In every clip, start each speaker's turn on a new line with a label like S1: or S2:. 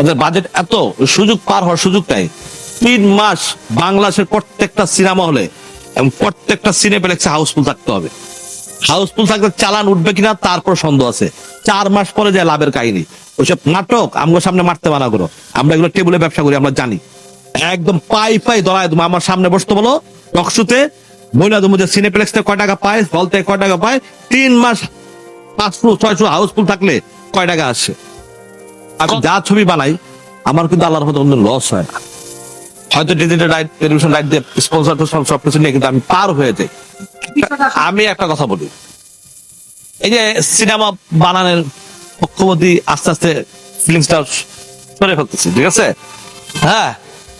S1: ওদের বাজেট এত, সুযোগ পার হওয়ার সুযোগ নাই তিন মাস বাংলাদেশের প্রত্যেকটা সিনেমা হলে এবং প্রত্যেকটা সিনেপ্লেক্সে হাউসফুল থাকতে হবে। হাউসফুল থাকলে চালান উঠবে কিনা তারপর সন্দেহ আছে। চার মাস পরে যায় লাভের কাহিনী। ওইসব নাটক আমগো সামনে মারতে মানা করো। আমরা এগুলো টেবিলে ব্যবসা করি, আমরা জানি। একদম পাই পাই দলায় তুমি আমার সামনে বসতে বলো, টকশুতে। মহিলা তুমি যে সিনেপ্লেক্স থেকে কয় টাকা পায় হল থেকে কয় টাকা পায়, তিন মাস পাঁচশো, ছয়শো হাউসফুল থাকলে কয় টাকা আসে? আমি যা ছবি বানাই আমার কিন্তু আল্লাহর মতো কোনো লস হয় না। হয়তো ডিজিটাল রাইট টেলিভিশন রাইট দিয়ে স্পন্সর সবকিছু নিয়ে কিন্তু আমি পার হয়ে যাই। আমি একটা কথা বলি। এই যে সিনেমা বানানোর পক্ষপতি আস্তে আস্তে ফিলিংসটা সরে ফেলতেছি ঠিক আছে? হ্যাঁ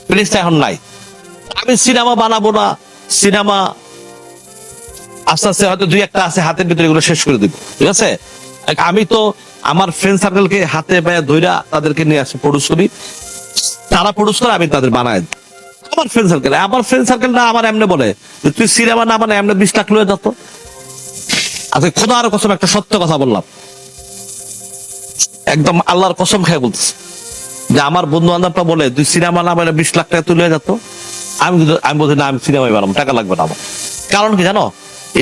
S1: ফিলিংসটা এখন নাই। আমি সিনেমা বানাবো না সিনেমা আস্তে আস্তে হয়তো দুই একটা আছে হাতের ভিতরে এগুলো শেষ করে দিব ঠিক আছে? আমি তো আমার ফ্রেন্ড সার্কেলকে হাতে পায়ে ধইরা তাদেরকে নিয়ে আসে প্রডিউস করি তারা প্রডিউস করে আমি তাদের বানাই আমার ফ্রেন্ড সার্কেল আমার ফ্রেন্ড সার্কেল না আমার এমনি বলে তুই সিনেমা না মানে এমনি বিশ লাখ লয়ে যেত? আর কসম একটা সত্য কথা বললাম। একদম আল্লাহর কসম খেয়ে বলতেছি। যে আমার বন্ধু বান্ধবটা বলে, তুই সিনেমা না মানে বিশ লাখ টাকা তুলে যেত? আমি আমি বলছি, না, আমি সিনেমাই বানাবো, টাকা লাগবে না আমার। কারণ কি জানো?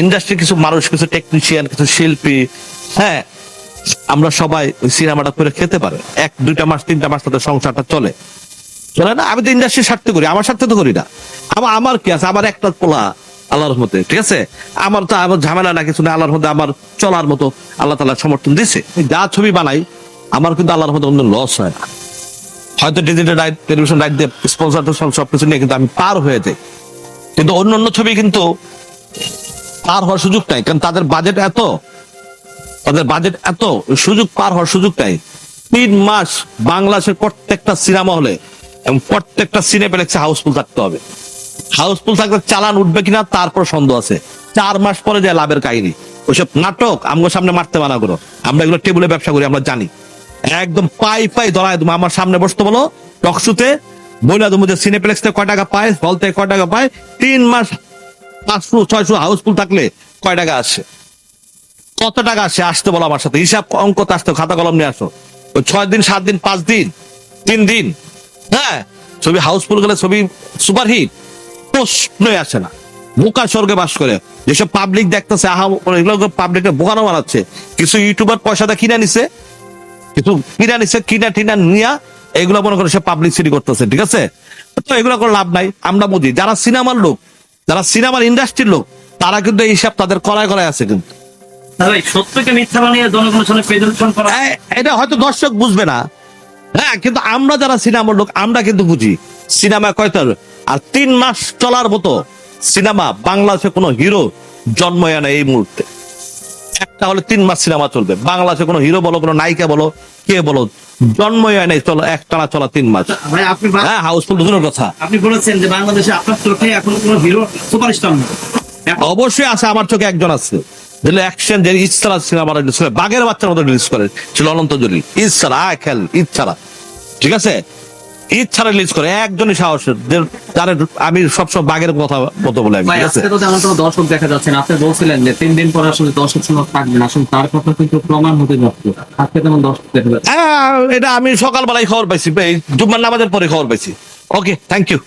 S1: ইন্ডাস্ট্রি কিছু মানুষ, কিছু টেকনিশিয়ান কিছু শিল্পী হ্যাঁ আমরা সবাই ওই সিনেমাটা করে খেতে পারে। এক, দুইটা মাস, তিনটা মাস তাদের সংসারটা চলে। চলে না, আমি তো ইন্ডাস্ট্রির স্বার্থে করি, আমার স্বার্থে তো করি না। আমার আমার কি আছে? আমার একটা পোলা, আল্লাহর মতে ঠিক আছে? আমার তো আমার ঝামেলা না, কিছু না, আল্লাহর মধ্যে আমার চলার মতো আল্লাহ তালা সমর্থন দিছে। যা ছবি বানাই, আমার কিন্তু আল্লাহর মধ্যে কোনো লস হয় না। হয়তো ডিজিটাল রাইট টেলিভিশন রাইট দিয়ে স্পন্সর সবকিছু নিয়ে কিন্তু আমি পার হয়ে যাই। কিন্তু অন্য অন্য ছবি কিন্তু পার হওয়ার সুযোগ নাই, কারণ তাদের বাজেট এত তাদের বাজেট এত, সুযোগ পার হওয়ার সুযোগ নাই তিন মাস বাংলাদেশের প্রত্যেকটা সিনেমা হলে এবং প্রত্যেকটা সিনেপ্লেক্সে হাউসফুল থাকতে হবে। হাউসফুল থাকলে চালান উঠবে কিনা তারপর সন্দেহ আছে। চার মাস পরে যায় লাভের কাহিনী। ওইসব নাটক আমগো সামনে মারতে মানা করো। আমরা এগুলো টেবিলে ব্যবসা করি, আমরা জানি। একদম পাই পাই দলায় তুমি আমার সামনে বসতে বলো টকশুতে মহিলা তুমি যে সিনেপ্লেক্স থেকে কয় টাকা পায় হল থেকে কয় টাকা পায়, তিন মাস পাঁচশো, ছয়শো হাউসফুল থাকলে কয় টাকা আসে? কত টাকা আসে আসতে বলো আমার সাথে? হিসাব অঙ্ক আসতে খাতা কলম নিয়ে আসো। ছয় দিন, সাত দিন, পাঁচ দিন, তিন দিন। হ্যাঁ ছবি হাউসফুল গেলে ছবি সুপারহিট প্রশ্নই আসে না। বোকা স্বর্গে বাস করে। যেসব পাবলিক দেখতেছে বোকানো বানাচ্ছে কিছু ইউটিউবার পয়সাটা কিনে নিছে। কিছু কিনা নিছে, কিনা টিনা নিয়া এগুলো মনে করে সে করতেছে, ঠিক আছে? তো এগুলো করে লাভ নাই, আমরা বুঝি। যারা সিনেমার লোক, যারা সিনেমার ইন্ডাস্ট্রির লোক, তারা কিন্তু এই হিসাব তাদের করায় করায় আছে কিন্তু। এটা হয়তো দর্শক বুঝবে না। হ্যাঁ কিন্তু আমরা যারা সিনেমার লোক আমরা কিন্তু বুঝি। সিনেমা কয়টার আর তিন মাস চলার মতো সিনেমা বাংলাদেশে কোনো হিরো জন্ময় না এই মুহূর্তে। একটা হলে তিন মাস সিনেমা চলবে। বাংলাদেশে কোনো হিরো বলো কোনো নায়িকা বলো কে বলো জন্মই হয় নাই চলো এক টানা চলা তিন মাস।
S2: বা-
S1: হ্যাঁ হাউসফুল দুজনের কথা।
S2: আপনি বলেছেন যে বাংলাদেশে আপনার চোখে এখন কোনো হিরো সুপারস্টার নেই।
S1: অবশ্যই আছে আমার চোখে একজন আছে। যেগুলো অ্যাকশন যে ইচ্ছারা রিলিজ করে। বাঘের বাচ্চার মতো রিলিজ করে। ছিল অনন্ত জলিল। ইচ্ছারা আয় খেল ইচ্ছারা। ঠিক আছে? ইচ্ছারা রিলিজ করে। একজনই সাহস আমি সবসময় বাঘের কথা মতো বলে আমি ঠিক আছে?
S3: দর্শক দেখা যাচ্ছে না। আপনি বলছিলেন যে তিন দিন পর আসলে দর্শক সময় থাকবে না। আসলে তার কথা কিন্তু প্রমাণ হতে যাচ্ছে। আজকে তেমন দর্শক দেখা যাচ্ছে
S1: হ্যাঁ, এটা আমি সকালবেলায় খবর পাইছি। জুম্মার নামাজের পরে খবর পাইছি। Okay thank you